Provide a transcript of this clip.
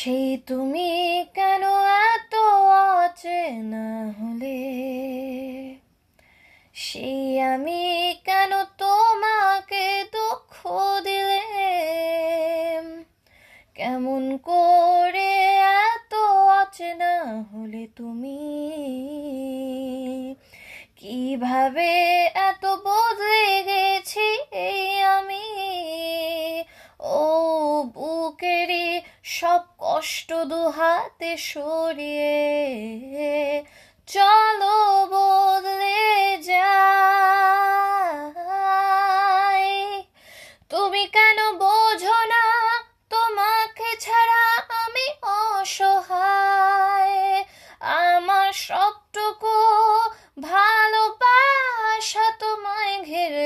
সেই তুমি কেন এত অচেনা হলে? সেই আমি কেন তোমাকে দুঃখ দিলে কেমন করে এত অচেনা হলে তুমি? কীভাবে কষ্ট দুহাতে সরিয়ে চলো বদলে যাই। তুমি কেন বোঝো না তোমাকে ছাড়া আমি অসহায়? আমার সবটুকু ভালোবাসা তোমায় ঘেরে